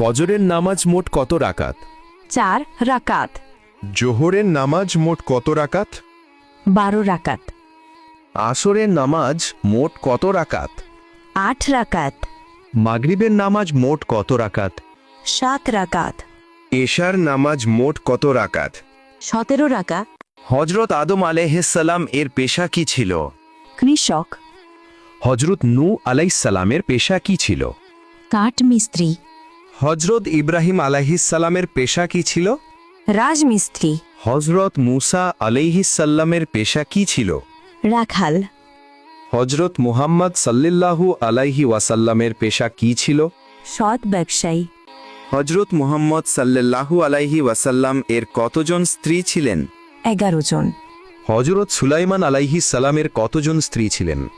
ফজরের নামাজ মোট কত রাকাত? চার রাকাত। জোহরের নামাজ মোট কত রাকাত? বারো রাকাত। আসরের নামাজ মোট কত রাকাত? আট রাকাত। মাগরিবের নামাজ মোট কত রাকাত? সাত রাকাত। এশার নামাজ মোট কত রাকাত? সতেরো রাকাত। হজরত আদম আলাইহিসসালাম এর পেশা কি ছিল? কৃষক। হজরত নু আলাইসালামের পেশা কি ছিল? কাঠ মিস্ত্রি হজরত ইব্রাহিম আলাইহিসসালামের পেশা কি ছিল? রাজমিস্ত্রি। হজরত মুসা আলাইহিসাল্লামের পেশা কি ছিল? রাখাল। হজরত মুহাম্মদ সাল্লিল্লাহু আলাইহি ওয়াসাল্লামের পেশা কি ছিল? সৎ ব্যবসায়ী। হজরত মুহাম্মদ সাল্লাল্লাহু আলাইহি ওয়াসাল্লাম এর কতজন স্ত্রী ছিলেন? এগারো জন। হজরত সুলাইমান আলাইহি সালামের কতজন স্ত্রী ছিলেন?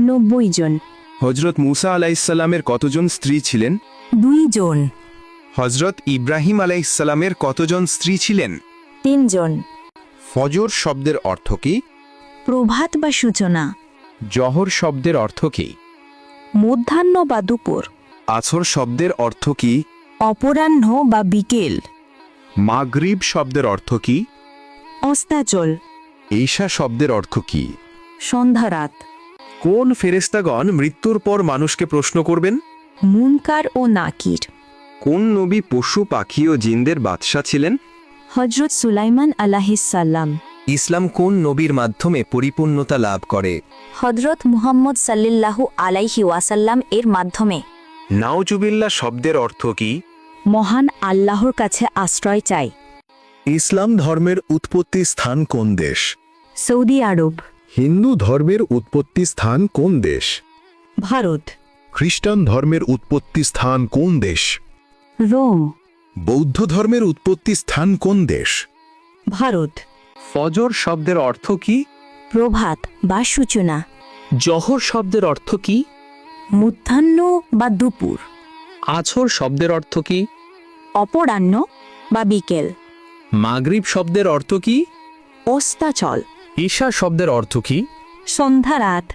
নব্বই জন। হজরত মুসা আলাইসাল্লামের কতজন স্ত্রী ছিলেন? দুইজন। হজরত ইব্রাহিম আলাইসাল্লামের কতজন স্ত্রী ছিলেন? তিনজন। ফজর শব্দের অর্থ কি? প্রভাত বা সূচনা। জহর শব্দের অর্থ কি? মধ্যাহ্ন বা দুপুর। আছর শব্দের অর্থ কি? অপরাহ্ন বা বিকেল। মাগরিব শব্দের অর্থ কি? অস্তাচল। ঈশা শব্দের অর্থ কি? সন্ধ্যারাত কোন ফেরেস্তাগণ মৃত্যুর পর মানুষকে প্রশ্ন করবেন? মুনকার ও নাকির। কোন নবী পশু পাখি ও জিনদের বাদশাহ ছিলেন? হজরত সুলাইমান আলাহিসাল্লাম ইসলাম কোন নবীর মাধ্যমে পরিপূর্ণতা লাভ করে? হজরত মুহাম্মদ সাল্লিল্লাহু আলাইহি ওয়াসাল্লাম এর মাধ্যমে। নাওজুবিল্লা শব্দের অর্থ কি? মহান আল্লাহর কাছে আশ্রয় চাই। ইসলাম ধর্মের উৎপত্তি স্থান কোন দেশ? সৌদি আরব। হিন্দু ধর্মের উৎপত্তি স্থান কোন দেশ? ভারত। খ্রিস্টান ধর্মের উৎপত্তি স্থান কোন দেশ? রোম। বৌদ্ধ ধর্মের উৎপত্তি স্থান কোন দেশ? ভারত। ফজর শব্দের অর্থ কি? প্রভাত বা সূচনা। জহর শব্দের অর্থ কি? মধ্যাহ্ন বা দুপুর। আছর শব্দের অর্থ কি? অপরাহ্ন বা বিকেল। মাগরিব শব্দের অর্থ কি? অস্তাচল ঈশা শব্দের অর্থ কি? সন্ধ্যারাত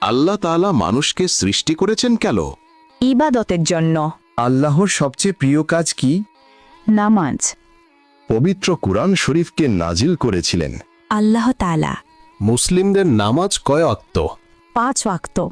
আল্লাহ তালা মানুষকে সৃষ্টি করেছেন কেন? ইবাদতের জন্য। আল্লাহর সবচেয়ে প্রিয় কাজ কি? নামাজ। পবিত্র কুরআন শরীফকে নাজিল করেছিলেন। আল্লাহ তালা মুসলিমদের নামাজ কয় অক্ত পাঁচ ওয়াক্ত।